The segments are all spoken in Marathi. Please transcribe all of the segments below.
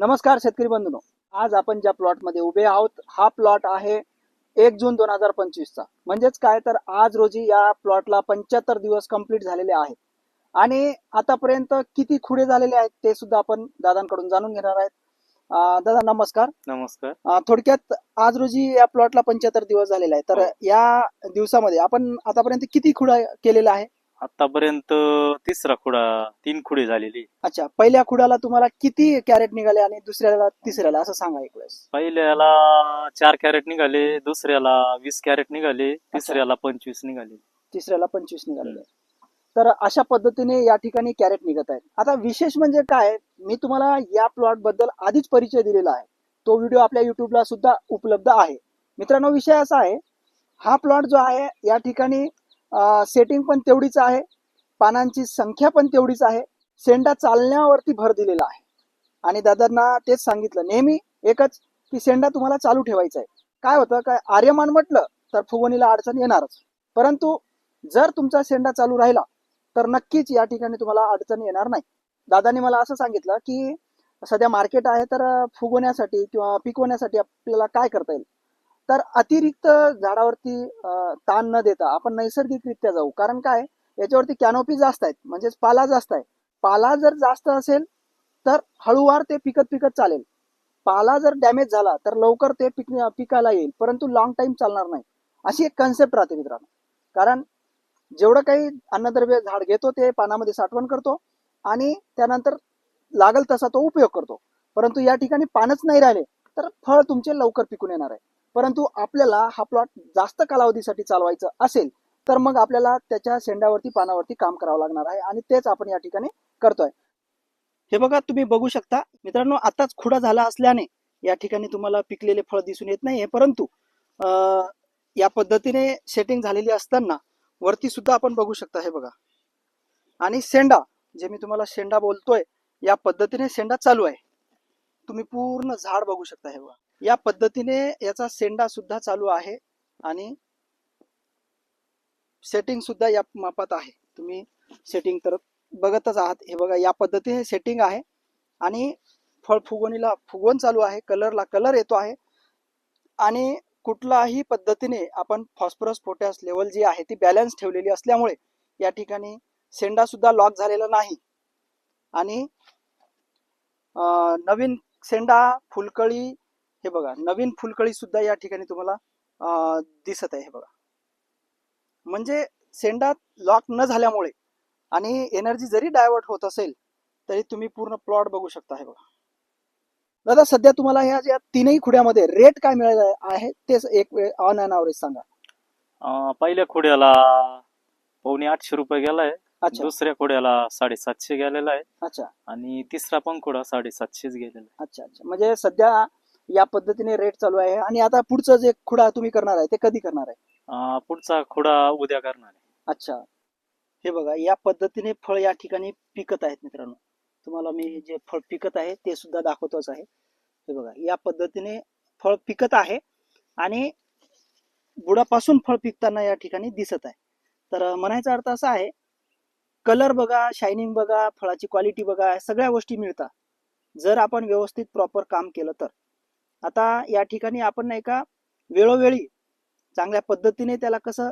नमस्कार शेतकरी बंधूंनो. आज आपण ज्या प्लॉटमध्ये उभे आहोत हा प्लॉट आहे एक जून दोन हजार पंचवीसचा. म्हणजेच काय तर आज रोजी या प्लॉटला पंच्याहत्तर दिवस कंप्लीट झालेले आहेत. आणि आतापर्यंत किती खुडे झालेले आहेत ते सुद्धा आपण दादांकडून जाणून घेणार आहेत. दादा नमस्कार. नमस्कार. थोडक्यात आज रोजी या प्लॉटला पंच्याहत्तर दिवस झालेले आहेत. तर हो. या दिवसामध्ये आपण आतापर्यंत किती खुडा केलेला आहे? आतापर्यंत तिसरा खुडा तीन खुडी झालेली. अच्छा पहिल्या खुडाला तुम्हाला किती कॅरेट निघाले आणि दुसऱ्याला तिसऱ्याला असं सांगा एक वेळेस. पहिल्याला चार कॅरेट निघाले दुसऱ्याला वीस कॅरेट निघाले तिसऱ्याला पंचवीस निघाले. तिसऱ्याला पंचवीस निघालेले तर अशा पद्धतीने या ठिकाणी कॅरेट निघत आहेत. आता विशेष म्हणजे काय मी तुम्हाला या प्लॉटबद्दल आधीच परिचय दिलेला आहे. तो व्हिडिओ आपल्या युट्यूबला सुद्धा उपलब्ध आहे. मित्रांनो विषय असा आहे हा प्लॉट जो आहे या ठिकाणी सेटिंग पण तेवढीच आहे. पानांची संख्या पण तेवढीच आहे. सेंडा चालण्यावरती भर दिलेला आहे. आणि दादांना तेच सांगितलं. नेहमी एकच की सेंडा तुम्हाला चालू ठेवायचा आहे. काय होतं? काय आर्यमान म्हटलं तर फुगवणीला अडचण येणारच. परंतु जर तुमचा सेंडा चालू राहिला तर नक्कीच या ठिकाणी तुम्हाला अडचण येणार नाही. दादांनी मला असं सांगितलं की सध्या मार्केट आहे तर फुगवण्यासाठी किंवा पिकवण्यासाठी आपल्याला काय करता येईल? तर अतिरिक्त झाडावरती ताण न देता आपण नैसर्गिकरित्या जाऊ. कारण काय? याच्यावरती कॅनोपी जास्त आहेत. म्हणजेच पाला जास्त आहे. पाला जर जास्त असेल तर हळूवार ते पिकत पिकत चालेल. पाला जर डॅमेज झाला तर लवकर ते पिक पिकायला येईल. परंतु लॉंग टाइम चालणार नाही. अशी एक कन्सेप्ट राहते मित्रांनो. कारण जेवढं काही अन्नद्रव्य झाड घेतो ते पानामध्ये साठवण करतो आणि त्यानंतर लागल तसा तो उपयोग करतो. परंतु या ठिकाणी पानच नाही राहिले तर फळ तुमचे लवकर पिकून येणार आहे. परंतु आपल्याला हा प्लॉट जास्त कालावधीसाठी चालवायचं असेल तर मग आपल्याला त्याच्या शेंड्यावरती पानावरती काम करावं लागणार आहे आणि तेच आपण या ठिकाणी करतोय. हे बघा तुम्ही बघू शकता मित्रांनो आताच खुडा झाला असल्याने या ठिकाणी तुम्हाला पिकलेले फळ दिसून येत नाहीये. परंतु अं, या पद्धतीने सेटिंग झालेली असताना वरती सुद्धा आपण बघू शकता हे बघा. आणि शेंडा जे मी तुम्हाला शेंडा बोलतोय या पद्धतीने शेंडा चालू आहे. तुम्ही पूर्ण झाड बघू शकता हे बघा. या पद्धतीने याचा सेंडा सुद्धा चालू आहे आणि सेटिंग सुद्धा या मापात आहे. तुम्ही सेटिंग तर बघतच आहात. हे बघा या पद्धतीने सेटिंग आहे आणि फळ फुगवणीला फुगवण चालू आहे. कलरला कलर येतो आहे आणि कुठलाही पद्धतीने आपण फॉस्फरस पोटॅश लेवल जी आहे ती बॅलन्स ठेवलेली असल्यामुळे या ठिकाणी सेंडा सुद्धा लॉक झालेला नाही. आणि नवीन सेंडा फुलकळी हे बघा नवीन फुलकळी सुद्धा या ठिकाणी तुम्हाला दिसत आहे हे बघा. म्हणजे शेंडा लॉक न झाल्यामुळे आणि एनर्जी जरी डायव्हर्ट होत असेल तरी तुम्ही पूर्ण प्लॉट बघू शकता हे बघा. दादा सध्या तुम्हाला ह्या ज्या तीनही खुड्यामध्ये रेट काय मिळाला आहे तेच एक वेळ ऑन अँड सांगा. पहिल्या खुड्याला पावणे आठशे रुपये गेलाय. अच्छा. दुसऱ्या खुड्याला साडेसातशे गेलेला आहे. अच्छा. आणि तिसरा पण खुडा साडेसातशेच गेलेला आहे. अच्छा अच्छा. म्हणजे सध्या या पद्धतीने रेट चालू आहे. आणि आता पुढचं जे खुडा तुम्ही करणार आहे ते कधी करणार आहे? अं, पुढचा खुडा उद्या करणार आहे. अच्छा. हे बघा या पद्धतीने फळ या ठिकाणी पिकत आहेत मित्रांनो. तुम्हाला मी हे जे फळ पिकत आहे ते सुद्धा दाखवतोच आहे. हे बघा या पद्धतीने फळ पिकत आहे आणि बुडापासून फळ पिकताना या ठिकाणी दिसत आहे. तर म्हणायचा अर्थ असा आहे कलर बघा शायनिंग बघा फळाची क्वालिटी बघा सगळ्या गोष्टी मिळतात. जर आपण व्यवस्थित प्रॉपर काम केलं तर. आता या ठिकाणी आपण नाही का वेळोवेळी चांगल्या पद्धतीने त्याला कसं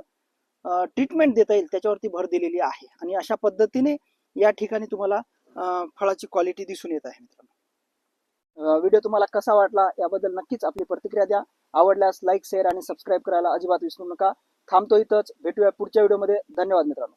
ट्रीटमेंट देता येईल त्याच्यावरती भर दिलेली आहे. आणि अशा पद्धतीने या ठिकाणी तुम्हाला फळाची क्वालिटी दिसून येत आहे मित्रांनो. व्हिडिओ तुम्हाला कसा वाटला याबद्दल नक्कीच आपली प्रतिक्रिया द्या. आवडल्यास लाईक शेअर आणि सबस्क्राईब करायला अजिबात विसरू नका. थांबतो इथंच. भेटूया पुढच्या व्हिडिओमध्ये धन्यवाद मित्रांनो.